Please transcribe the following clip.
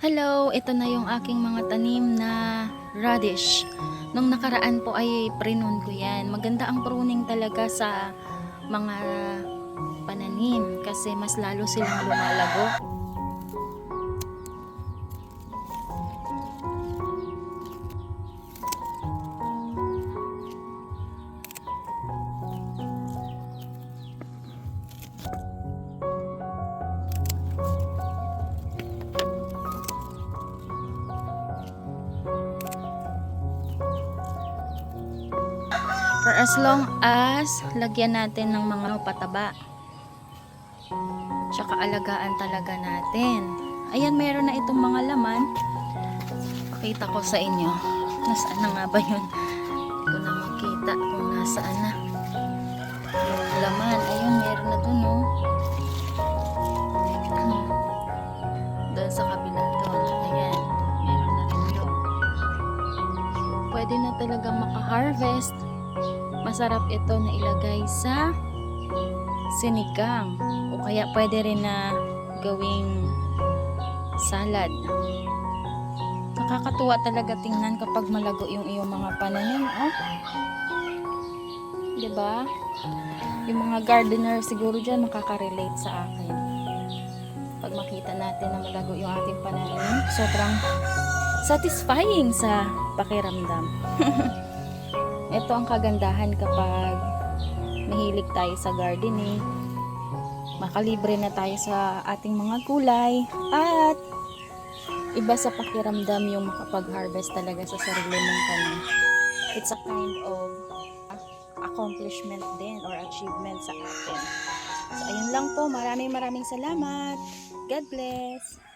Hello, ito na yung aking mga tanim na radish. Nung nakaraan po ay prunon ko yan. Maganda ang pruning talaga sa mga pananim kasi mas lalo silang lumalago. For as long as lagyan natin ng mga pataba. Tsaka alagaan talaga natin. Ayan, meron na itong mga laman. Pakita ko sa inyo. Nasaan na nga ba yun? Hindi ko na makita kung nasaan na. Yung laman, ayun, meron na dun, oh. Doon sa kabila doon. Ayan, meron na rin doon. Pwede na talaga maka-harvest masarap ito na ilagay sa sinigang. O kaya pwede rin na gawing salad. Nakakatuwa talaga tingnan kapag malago yung iyong mga pananim oh. ba yung mga gardener siguro dyan makaka-relate sa akin. Pag makita natin na malago yung ating pananim sobrang satisfying sa pakiramdam ito ang kagandahan kapag mahilig tayo sa gardening. Makalibre na tayo sa ating mga gulay at iba sa pakiramdam yung makapag-harvest talaga sa sarili mong tanim. It's a kind of accomplishment din or achievement sa atin. So ayun lang po, maraming maraming salamat. God bless.